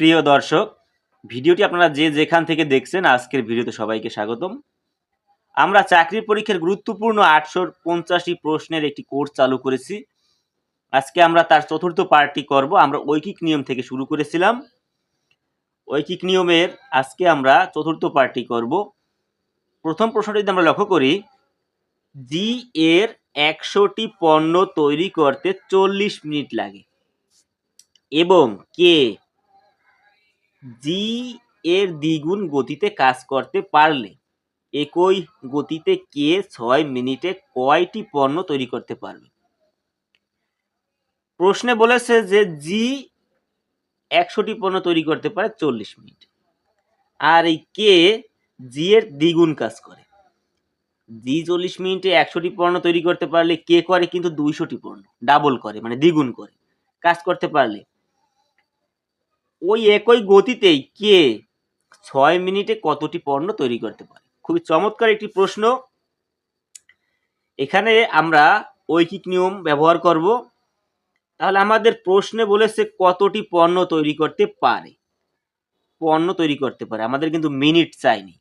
প্রিয় দর্শক, ভিডিওটি আপনারা যে যেখান থেকে দেখছেন, আজকের ভিডিওতে সবাইকে স্বাগতম। আমরা চাকরির পরীক্ষার গুরুত্বপূর্ণ আটশো পঞ্চাশটি প্রশ্নের একটি কোর্স চালু করেছি। আজকে আমরা তার চতুর্থ পার্টটি করব। আমরা ঐকিক নিয়ম থেকে শুরু করেছিলাম। ঐকিক নিয়মের আজকে আমরা চতুর্থ পার্টটি করব। প্রথম প্রশ্নটি আমরা লক্ষ্য করি জি এর একশোটি পণ্য তৈরি করতে চল্লিশ মিনিট লাগে এবং কে জি এর দ্বিগুণ গতিতে কাজ করতে পারলে একই গতিতে কে ছয় মিনিটে কয়টি পণ্য তৈরি করতে পারবে? প্রশ্নে বলেছে যে জি একশোটি পণ্য তৈরি করতে পারে চল্লিশ মিনিট। আর এই কে জি এর দ্বিগুণ কাজ করে। জি চল্লিশ মিনিটে একশোটি পণ্য তৈরি করতে পারলে কে করে কিন্তু দুইশোটি পণ্য ডাবল করে মানে দ্বিগুণ করে। কাজ করতে পারলে ওই একই গতিতেই কে ছয় মিনিটে কতটি পণ্য তৈরি করতে পারে? খুবই চমৎকার একটি প্রশ্ন। এখানে আমরা ঐকিক নিয়ম ব্যবহার করব। তাহলে আমাদের প্রশ্নে বলেছে কতটি পণ্য তৈরি করতে পারে? পণ্য তৈরি করতে পারে। আমাদের কিন্তু মিনিট চাইনি।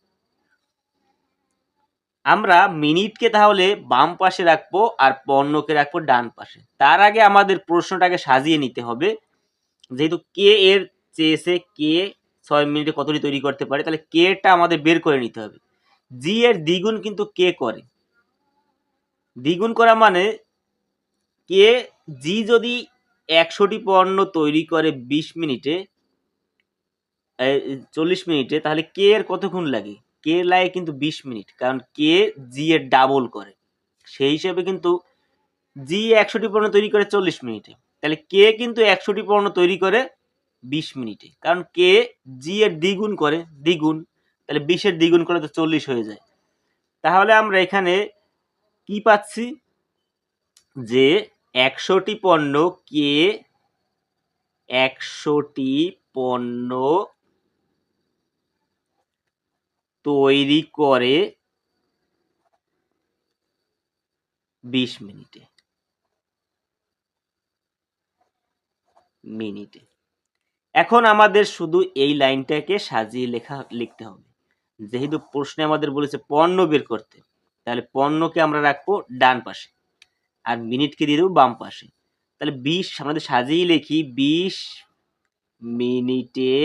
আমরা মিনিটকে তাহলে বাম পাশে রাখব আর পণ্যকে রাখব ডান পাশে। তার আগে আমাদের প্রশ্নটাকে সাজিয়ে নিতে হবে। যেহেতু কে এর চেয়েছে কে ছয় মিনিটে কতটি তৈরি করতে পারে, তাহলে কেটা আমাদের বের করে নিতে হবে। জি এর দ্বিগুণ কিন্তু কে করে। দ্বিগুণ করা মানে কে জি যদি একশোটি পণ্য তৈরি করে বিশ মিনিটে চল্লিশ মিনিটে, তাহলে কে এর কতক্ষণ লাগে? কে লাগে কিন্তু বিশ মিনিট, কারণ কে জি এর ডাবল করে। সেই হিসেবে কিন্তু জি একশোটি পণ্য তৈরি করে চল্লিশ মিনিটে। তাহলে কে কিন্তু একশোটি পণ্য তৈরি করে বিশ মিনিটে। কারণ কে জি এর দ্বিগুণ করে, দ্বিগুণ, তাহলে বিশের দ্বিগুণ করলে তো চল্লিশ হয়ে যায়। তাহলে আমরা এখানে কি পাচ্ছি? যে একশোটি পণ্য কে একশোটি পণ্য তৈরি করে বিশ মিনিটে। মিনিটে। এখন আমাদের শুধু এই লাইনটাকে সাজিয়ে লেখা, লিখতে হবে। যেহেতু প্রশ্নে আমাদের বলেছে পণ্য বের করতে, তাহলে পণ্যকে আমরা রাখব ডান পাশে আর মিনিটকে দিয়ে দেবো বাম পাশে। তাহলে বিশ আমাদের সাজিয়ে লিখি, বিশ মিনিটে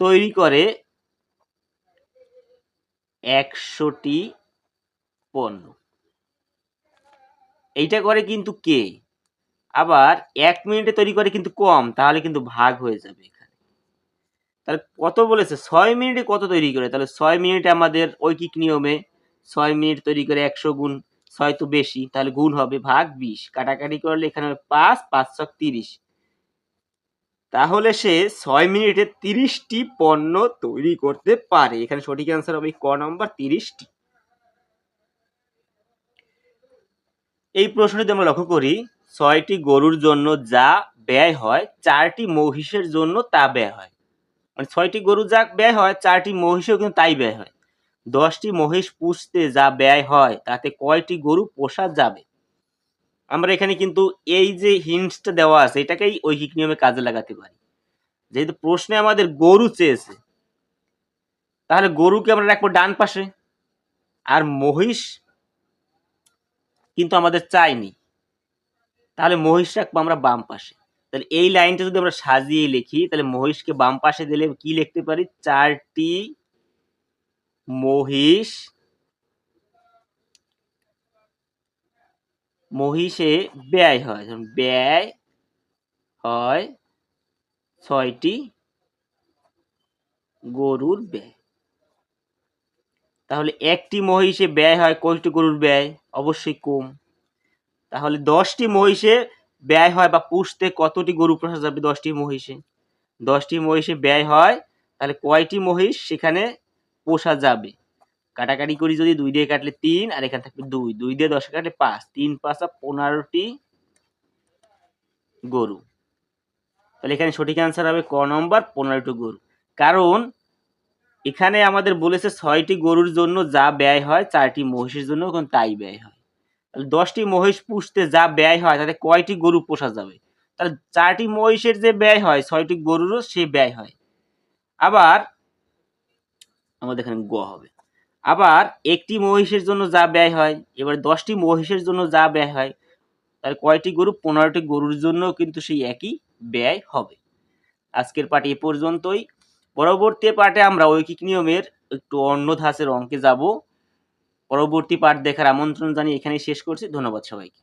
তৈরি করে একশোটি পণ্য। এইটা করে কিন্তু কে? আবার এক মিনিটে তৈরি করে কিন্তু কম, তাহলে কিন্তু ভাগ হয়ে যাবে এখানে। তাহলে কত বলেছে? ছয় মিনিটে কত তৈরি করে? তাহলে ছয় মিনিটে আমাদের ঐকিক নিয়মে ছয় মিনিট তৈরি করে একশো গুণ ছয় তো বেশি, তাহলে গুণ হবে ভাগ বিশ। কাটাকাটি করলে এখানে পাঁচ পাঁচ ছক তিরিশ। তাহলে সে ছয় মিনিটে তিরিশটি পণ্য তৈরি করতে পারে। এখানে সঠিক অ্যান্সার হবে ক নম্বর, তিরিশটি। এই প্রশ্নটি আমরা লক্ষ্য করি ছয়টি গরুর জন্য যা ব্যয় হয়, চারটি মহিষের জন্য তা ব্যয় হয়। মানে ছয়টি গরু যা ব্যয় হয়, চারটি মহিষেও কিন্তু তাই ব্যয় হয়। দশটি মহিষ পুষতে যা ব্যয় হয়, তাতে কয়টি গরু পোষা যাবে? আমরা এখানে কিন্তু এই যে হিন্টসটা দেওয়া আছে, এটাকেই ঐহিক নিয়মে কাজে লাগাতে পারি। যেহেতু প্রশ্নে আমাদের গরু চেয়েছে, তাহলে গরুকে আমরা রাখব ডান পাশে। আর মহিষ কিন্তু আমাদের চাইনি তাহলে মহিষ রাখব আমরা বাম পাশে। তাহলে এই লাইনটা যদি আমরা সাজিয়ে লিখি, তাহলে মহিষকে বাম পাশে দিলে কি লিখতে পারি? চারটি মহিষ, মহিষে ব্যয় হয়। যেমন ব্যয় হয় ছয়টি গরুর ব্যয়। তাহলে একটি মহিষে ব্যয় হয় কয়টি গরুর ব্যয়? অবশ্যই কম। তাহলে দশটি মহিষে ব্যয় হয় বা পুষতে কতটি গরু পোষা যাবে দশটি মহিষে? দশটি মহিষে ব্যয় হয়, তাহলে কয়টি মহিষ সেখানে পোষা যাবে? কাটাকাটি করি যদি দুই দিয়ে কাটলে তিন, আর এখানে থাকবে দুই। দুই দিয়ে দশ কাটলে পাঁচ। তিন, পাঁচা পনেরোটি গরু। তাহলে এখানে সঠিক অ্যান্সার হবে ক নম্বর, পনেরোটি গরু। কারণ এখানে আমাদের বলেছে ছয়টি গরুর জন্য যা ব্যয় হয়, চারটি মহিষের জন্য তাই ব্যয় হয়। দশটি মহিষ পুষতে যা ব্যয় হয়, তাতে কয়টি গরু পোষা যাবে? তাহলে চারটি মহিষের যে ব্যয় হয়, ছয়টি গরুরও সে ব্যয় হয়। আবার, আমাদের এখানে গ হবে। আবার একটি মহিষের জন্য যা ব্যয় হয়, এবার দশটি মহিষের জন্য যা ব্যয় হয় তার কয়টি গরু? পনেরোটি গরুর জন্য কিন্তু সেই একই ব্যয় হবে। আজকের পাঠ এ পর্যন্তই। পরবর্তী পাঠে আমরা ঐকিক নিয়মের একটু অন্য ধাঁচের অঙ্কে যাব। পরবর্তী পাঠ দেখার আমন্ত্রণ জানিয়ে এখানেই শেষ করছি। ধন্যবাদ সবাইকে।